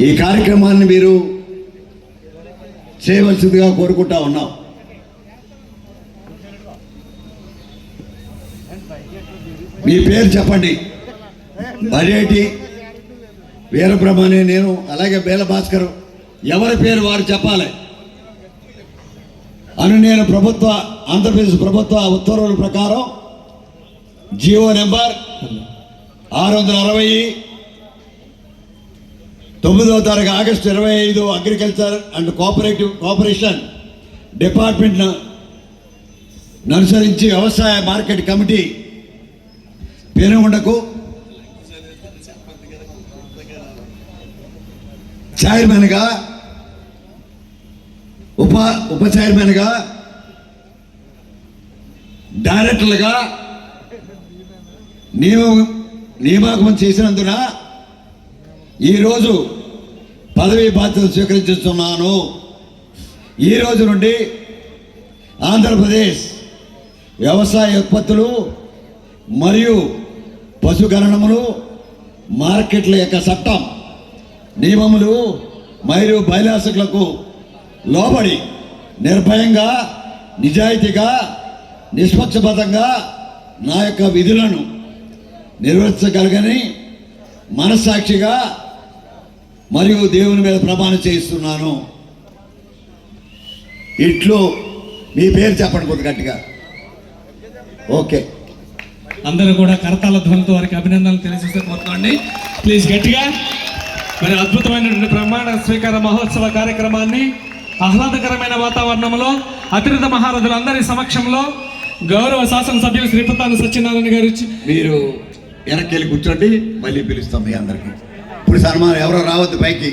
ఈ కార్యక్రమాన్ని మీరు చేయవలసిందిగా కోరుకుంటా ఉన్నాం. మీ పేరు చెప్పండి. మరేటి? వీరబ్రహ్మనే నేను అలాగే బేల భాస్కర్. ఎవరి పేరు వారు చెప్పాలి? అని నేను ప్రభుత్వ ఆంధ్రప్రదేశ్ ప్రభుత్వ ఉత్తర్వుల ప్రకారం జియో నెంబర్ ఆరు వందల అరవై తొమ్మిదవ తారీఖు ఆగస్టు ఇరవై ఐదు అగ్రికల్చర్ అండ్ కోఆపరేటివ్ కోఆపరేషన్ డిపార్ట్మెంట్ను అనుసరించి వ్యవసాయ మార్కెట్ కమిటీ పేనుగొండకు చైర్మన్గా ఉప ఉప చైర్మన్గా డైరెక్టర్లుగా నియమ నియామకం చేసినందున ఈరోజు పదవీ బాధ్యతలు స్వీకరించుతున్నాను. ఈ రోజు నుండి ఆంధ్రప్రదేశ్ వ్యవసాయ ఉత్పత్తులు మరియు పశుగణనములు మార్కెట్ల యొక్క చట్టం నియమములు మరియు బయలాసకులకు లోబడి నిర్భయంగా నిజాయితీగా నిష్పక్షపాతంగా నా యొక్క విధులను నిర్వర్తించగలగని మనస్సాక్షిగా మరియు దేవుని మీద ప్రమాణం చేయిస్తున్నాను. ఇట్లు మీ పేరు చెప్పండి కొద్ది గట్టిగా. ఓకే. అందరూ కూడా కరతాల ధ్వనితో వారికి అభినందనలు తెలియజేస్తే కోరుకోండి ప్లీజ్ గట్టిగా. మరి అద్భుతమైనటువంటి ప్రమాణ స్వీకార మహోత్సవ కార్యక్రమాన్ని ఆహ్లాదకరమైన వాతావరణంలో అతిరథ మహారథులందరి సమక్షంలో గౌరవ శాసనసభ్యులు శ్రీపతాన సత్యనారాయణ గారు మీరు వెనక్కి వెళ్ళి కూర్చోండి మళ్ళీ పిలుస్తాం మీ అందరికీ. ఇప్పుడు సన్మానం ఎవరో రావద్దు పైకి.